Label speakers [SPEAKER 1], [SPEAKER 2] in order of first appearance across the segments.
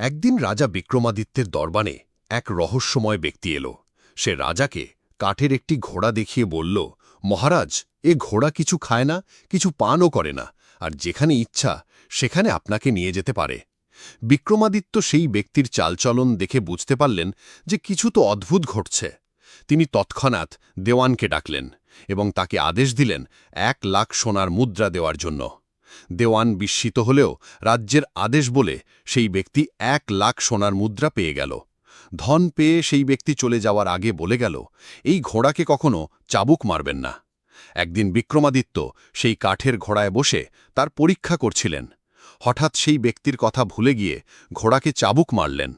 [SPEAKER 1] একদিন রাজা বিক্রমাদিত্যের দরবানে এক রহস্যময় ব্যক্তি এলো। সে রাজাকে কাঠের একটি ঘোড়া দেখিয়ে বলল, মহারাজ, এ ঘোড়া কিছু খায় না, কিছু পানও করে না, আর যেখানে ইচ্ছা, সেখানে আপনাকে নিয়ে যেতে পারে। বিক্রমাদিত্য সেই ব্যক্তির চালচলন দেখে বুঝতে পারলেন যে কিছু তো অদ্ভুত ঘটছে। তিনি তৎক্ষণাৎ দেওয়ানকে ডাকলেন এবং তাকে আদেশ দিলেন, এক লাখ সোনার মুদ্রা দেওয়ার জন্য। দেওয়ান বিস্মিত হলেও রাজ্যের আদেশ বলে সেই ব্যক্তি এক লাখ সোনার মুদ্রা পেয়ে গেল। ধন পেয়ে সেই ব্যক্তি চলে যাওয়ার আগে বলে গেল, এই ঘোড়াকে কখনো চাবুক মারবেন না। একদিন বিক্রমাদিত্য সেই কাঠের ঘোড়ায় বসে তার পরীক্ষা করছিলেন। হঠাৎ সেই ব্যক্তির কথা ভুলে গিয়ে ঘোড়াকে চাবুক মারলেন।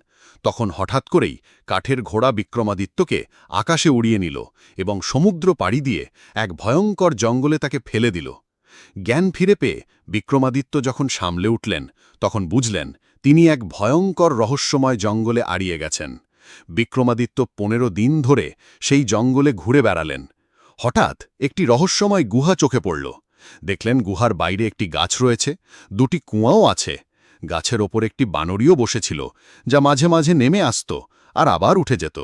[SPEAKER 1] তখন হঠাৎ করেই কাঠের ঘোড়া বিক্রমাদিত্যকে আকাশে উড়িয়ে নিল এবং সমুদ্র পাড়ি দিয়ে এক ভয়ঙ্কর জঙ্গলে তাকে ফেলে দিল। জ্ঞান ফিরে পেয়ে বিক্রমাদিত্য যখন সামলে উঠলেন, তখন বুঝলেন তিনি এক ভয়ঙ্কর রহস্যময় জঙ্গলে আড়িয়ে গেছেন। বিক্রমাদিত্য পনেরো দিন ধরে সেই জঙ্গলে ঘুরে বেড়ালেন। হঠাৎ একটি রহস্যময় গুহা চোখে পড়ল। দেখলেন গুহার বাইরে একটি গাছ রয়েছে, দুটি কুয়াও আছে। গাছের ওপর একটি বানরিও বসেছিল, যা মাঝে মাঝে নেমে আসত আর আবার উঠে যেত।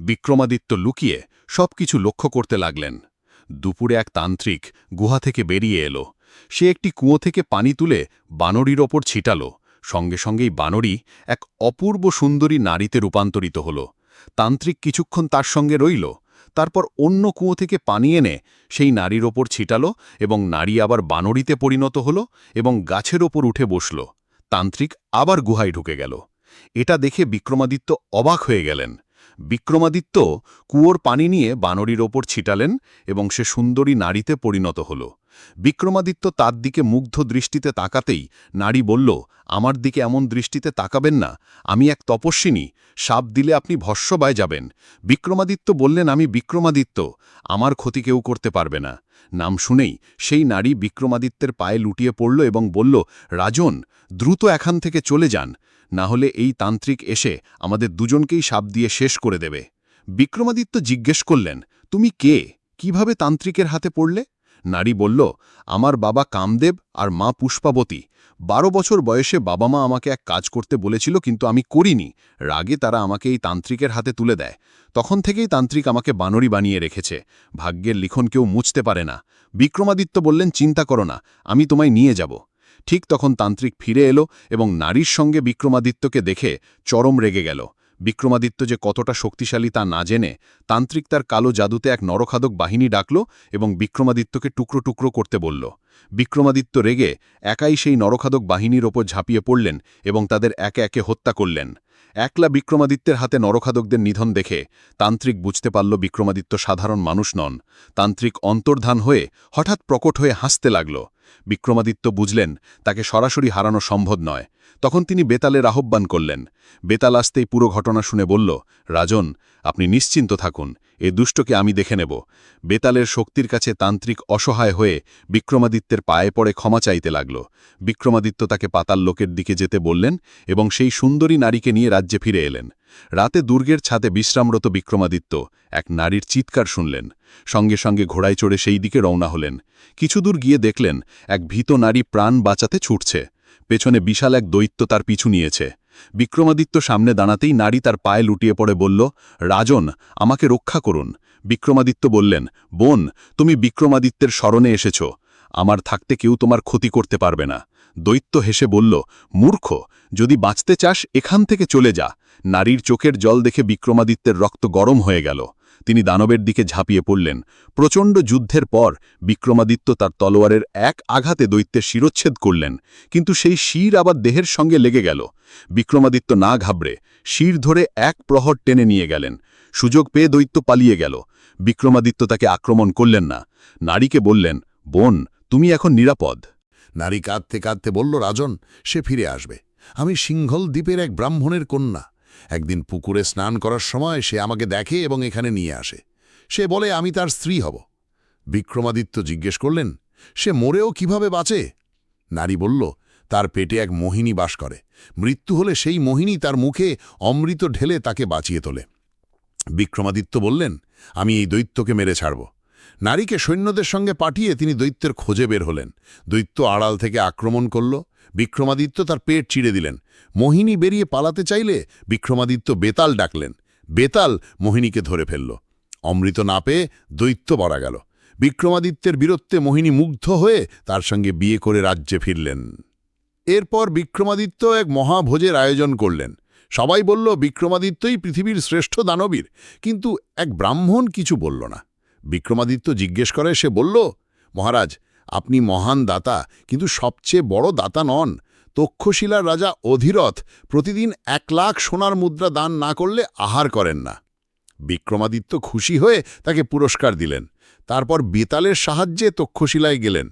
[SPEAKER 1] বিক্রমাদিত্য লুকিয়ে সবকিছু লক্ষ্য করতে লাগলেন। দুপুরে এক তান্ত্রিক গুহা থেকে বেরিয়ে এলো। সে একটি কুয়ো থেকে পানি তুলে বানরির ওপর ছিটালো। সঙ্গে সঙ্গেই বানরি এক অপূর্ব সুন্দরী নারীতে রূপান্তরিত হল। তান্ত্রিক কিছুক্ষণ তার সঙ্গে রইল। তারপর অন্য কুয়ো থেকে পানি এনে সেই নারীর ওপর ছিটালো এবং নারী আবার বানরিতে পরিণত হল এবং গাছের ওপর উঠে বসল। তান্ত্রিক আবার গুহায় ঢুকে গেল। এটা দেখে বিক্রমাদিত্য অবাক হয়ে গেলেন। বিক্রমাদিত্য কুয়োর পানি নিয়ে বানরির ওপর ছিটালেন এবং সে সুন্দরী নারীতে পরিণত হল। বিক্রমাদিত্য তার দিকে মুগ্ধ দৃষ্টিতে তাকাতেই নারী বলল, আমার দিকে এমন দৃষ্টিতে তাকাবেন না, আমি এক তপস্বিনী, সাপ দিলে আপনি ভস্যবায় যাবেন। বিক্রমাদিত্য বললেন, আমি বিক্রমাদিত্য, আমার ক্ষতি কেউ করতে পারবে না। নাম শুনেই সেই নারী বিক্রমাদিত্যের পায়ে লুটিয়ে পড়ল এবং বলল, রাজন, দ্রুত এখান থেকে চলে যান না হলে এই তান্ত্রিক এসে আমাদের দুজনকেই সাপ দিয়ে শেষ করে দেবে। বিক্রমাদিত্য জিজ্ঞেস করলেন, তুমি কে? কীভাবে তান্ত্রিকের হাতে পড়লে? নারী বলল, আমার বাবা কামদেব আর মা পুষ্পাবতী। বারো বছর বয়সে বাবা মা আমাকে এক কাজ করতে বলেছিল, কিন্তু আমি করিনি। রাগে তারা আমাকে এই তান্ত্রিকের হাতে তুলে দেয়। তখন থেকেই তান্ত্রিক আমাকে বানরি বানিয়ে রেখেছে। ভাগ্যের লিখন কেউ মুছতে পারে না। বিক্রমাদিত্য বললেন, চিন্তা করো না, আমি তোমায় নিয়ে যাব। ঠিক তখন তান্ত্রিক ফিরে এলো এবং নারীর সঙ্গে বিক্রমাদিত্যকে দেখে চরম রেগে গেল। বিক্রমাদিত্য যে কতটা শক্তিশালী তা না জেনে তান্ত্রিক তার কালো জাদুতে এক নরখাদক বাহিনী ডাকল এবং বিক্রমাদিত্যকে টুকরো টুকরো করতে বলল। বিক্রমাদিত্য রেগে একাই সেই নরখাদক বাহিনীর ওপর ঝাঁপিয়ে পড়লেন এবং তাদের একে একে হত্যা করলেন। একলা বিক্রমাদিত্যের হাতে নরখাদকদের নিধন দেখে তান্ত্রিক বুঝতে পারল বিক্রমাদিত্য সাধারণ মানুষ নন। তান্ত্রিক অন্তর্ধান হয়ে হঠাৎ প্রকট হয়ে হাসতে লাগল। বিক্রমাদিত্য বুঝলেন, তাকে সরাসরি হারানো সম্ভব নয়। তখন তিনি বেতালের আহ্বান করলেন। বেতাল আসতেই পুরো ঘটনা শুনে বলল, রাজন আপনি নিশ্চিন্ত থাকুন, এ দুষ্টকে আমি দেখে নেব। বেতালের শক্তির কাছে তান্ত্রিক অসহায় হয়ে বিক্রমাদিত্যের পায়ে পড়ে ক্ষমা চাইতে লাগল। বিক্রমাদিত্য তাকে পাতাল লোকের দিকে যেতে বললেন এবং সেই সুন্দরী নারীকে নিয়ে রাজ্যে ফিরে এলেন। রাতে দুর্গের ছাদে বিশ্রামরত বিক্রমাদিত্য এক নারীর চিৎকার শুনলেন। সঙ্গে সঙ্গে ঘোড়ায় চড়ে সেই দিকে রওনা হলেন। কিছুদূর গিয়ে দেখলেন, এক ভীত নারী প্রাণ বাঁচাতে ছুটছে। পেছনে বিশাল এক দৈত্য তার পিছু নিয়েছে। বিক্রমাদিত্য সামনে দাঁড়াতেই নারী তার পায়ে লুটিয়ে পড়ে বলল, রাজন, আমাকে রক্ষা করুন। বিক্রমাদিত্য বললেন, বোন, তুমি বিক্রমাদিত্যের স্মরণে এসেছ। আমার থাকতে কেউ তোমার ক্ষতি করতে পারবে না। দৈত্য হেসে বলল, মূর্খ, যদি বাঁচতে চাস, এখান থেকে চলে যা। নারীর চোখের জল দেখে বিক্রমাদিত্যের রক্ত গরম হয়ে গেল। তিনি দানবের দিকে ঝাঁপিয়ে পড়লেন। প্রচণ্ড যুদ্ধের পর বিক্রমাদিত্য তার তলোয়ারের এক আঘাতে দৈত্যের শিরোচ্ছেদ করলেন, কিন্তু সেই শির আবার দেহের সঙ্গে লেগে গেল। বিক্রমাদিত্য না ঘাবড়ে শির ধরে এক প্রহর টেনে নিয়ে গেলেন। সুযোগ পেয়ে দৈত্য পালিয়ে গেল। বিক্রমাদিত্য তাকে আক্রমণ করলেন না। নারীকে বললেন, বোন, তুমি এখন নিরাপদ।
[SPEAKER 2] নারী কাঁদতে কাঁদতে বলল, রাজন, সে ফিরে আসবে। আমি সিংহল দ্বীপের এক ব্রাহ্মণের কন্যা। একদিন পুকুরে স্নান করার সময় সে আমাকে দেখে এবং এখানে নিয়ে আসে। সে বলে, আমি তার স্ত্রী হব। বিক্রমাদিত্য জিজ্ঞেস করলেন, সে মরেও কীভাবে বাঁচে? নারী বলল, তার পেটে এক মোহিনী বাস করে। মৃত্যু হলে সেই মোহিনী তার মুখে অমৃত ঢেলে তাকে বাঁচিয়ে তোলে। বিক্রমাদিত্য বললেন, আমি এই দৈত্যকে মেরে ছাড়ব। নারীকে সৈন্যদের সঙ্গে পাঠিয়ে তিনি দৈত্যের খোঁজে বের হলেন। দৈত্য আড়াল থেকে আক্রমণ করল। বিক্রমাদিত্য তার পেট চিড়ে দিলেন। মোহিনী বেরিয়ে পালাতে চাইলে বিক্রমাদিত্য বেতাল ডাকলেন। বেতাল মোহিনীকে ধরে ফেলল। অমৃত না পেয়ে দৈত্য বরা গেল। বিক্রমাদিত্যের বীরত্বে মোহিনী মুগ্ধ হয়ে তার সঙ্গে বিয়ে করে রাজ্যে ফিরলেন। এরপর বিক্রমাদিত্য এক মহাভোজের আয়োজন করলেন। সবাই বলল, বিক্রমাদিত্যই পৃথিবীর শ্রেষ্ঠ দানবীর। কিন্তু এক ব্রাহ্মণ কিছু বলল না। বিক্রমাদিত্য জিজ্ঞেস করে, সে বলল, মহারাজ আপনি মহান দাতা, কিন্তু সবচেয়ে বড় দাতা নন। তক্ষশিলার রাজা অধীরথ প্রতিদিন এক লাখ সোনার মুদ্রা দান না করলে আহার করেন না। বিক্রমাদিত্য খুশি হয়ে তাকে পুরস্কার দিলেন। তারপর বেতালের সাহায্যে তক্ষশিলায় গেলেন।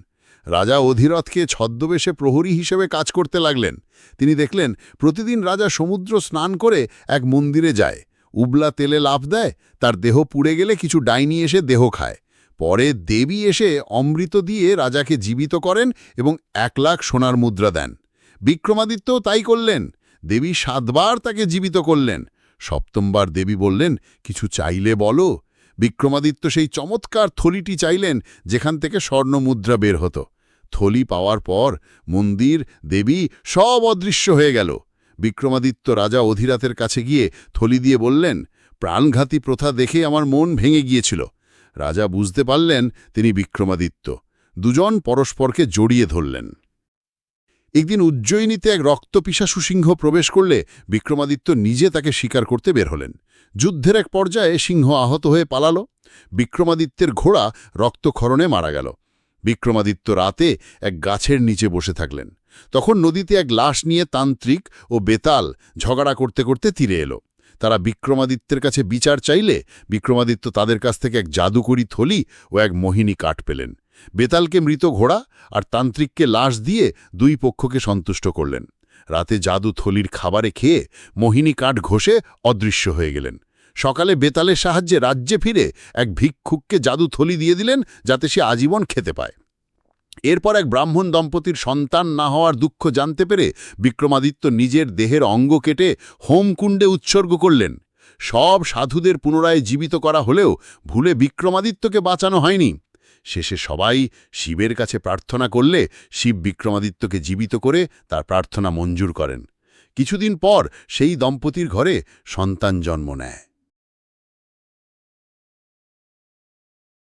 [SPEAKER 2] রাজা অধীরথকে ছদ্মবেশে প্রহরী হিসেবে কাজ করতে লাগলেন। তিনি দেখলেন, প্রতিদিন রাজা সমুদ্র স্নান করে এক মন্দিরে যায়। উবলা তেলে লাফ দেয়, তার দেহ পুড়ে গেলে কিছু ডাইনি এসে দেহ খায়। পরে দেবী এসে অমৃত দিয়ে রাজাকে জীবিত করেন এবং এক লাখ সোনার মুদ্রা দেন। বিক্রমাদিত্যও তাই করলেন। দেবী সাতবার তাকে জীবিত করলেন। সপ্তমবার দেবী বললেন, কিছু চাইলে বলো। বিক্রমাদিত্য সেই চমৎকার থলিটি চাইলেন, যেখান থেকে স্বর্ণ মুদ্রা বের হতো। থলি পাওয়ার পর মন্দির, দেবী সব অদৃশ্য হয়ে গেল। বিক্রমাদিত্য রাজা অধিরাতের কাছে গিয়ে থলি দিয়ে বললেন, প্রাণঘাতী প্রথা দেখে আমার মন ভেঙে গিয়েছিল। রাজা বুঝতে পারলেন তিনি বিক্রমাদিত্য। দুজন পরস্পরকে জড়িয়ে ধরলেন। একদিন উজ্জয়িনীতে এক রক্তপিশাসু সিংহ প্রবেশ করলে বিক্রমাদিত্য নিজে তাকে শিকার করতে বের হলেন। যুদ্ধের এক পর্যায়ে সিংহ আহত হয়ে পালাল। বিক্রমাদিত্যের ঘোড়া রক্তক্ষরণে মারা গেল। বিক্রমাদিত্য রাতে এক গাছের নিচে বসে থাকলেন। তখন নদীতে এক লাশ নিয়ে তান্ত্রিক ও বেতাল ঝগড়া করতে করতে তীরে এলো। তারা বিক্রমাদিত্যের কাছে বিচার চাইলে বিক্রমাদিত্য তাদের কাছ থেকে এক জাদুকরি থলি ও এক মোহিনী কাঠ পেলেন। বেতালকে মৃত ঘোড়া আর তান্ত্রিককে লাশ দিয়ে দুই পক্ষকে সন্তুষ্ট করলেন। রাতে জাদু থলির খাবারে খেয়ে মোহিনী কাঠ ঘষে অদৃশ্য হয়ে গেলেন। সকালে বেতালের সাহায্যে রাজ্যে ফিরে এক ভিক্ষুককে জাদু থলি দিয়ে দিলেন যাতে সে আজীবন খেতে পায়। এরপর এক ব্রাহ্মণ দম্পতির সন্তান না হওয়ার দুঃখ জানতে পেরে বিক্রমাদিত্য নিজের দেহের অঙ্গ কেটে হোমকুণ্ডে উৎসর্গ করলেন। সব সাধুদের পুনরায় জীবিত করা হলেও ভুলে বিক্রমাদিত্যকে বাঁচানো হয়নি। শেষে সবাই শিবের কাছে প্রার্থনা করলে শিব বিক্রমাদিত্যকে জীবিত করে তার প্রার্থনা মঞ্জুর করেন। কিছুদিন পর সেই দম্পতির ঘরে সন্তান জন্ম নেয়।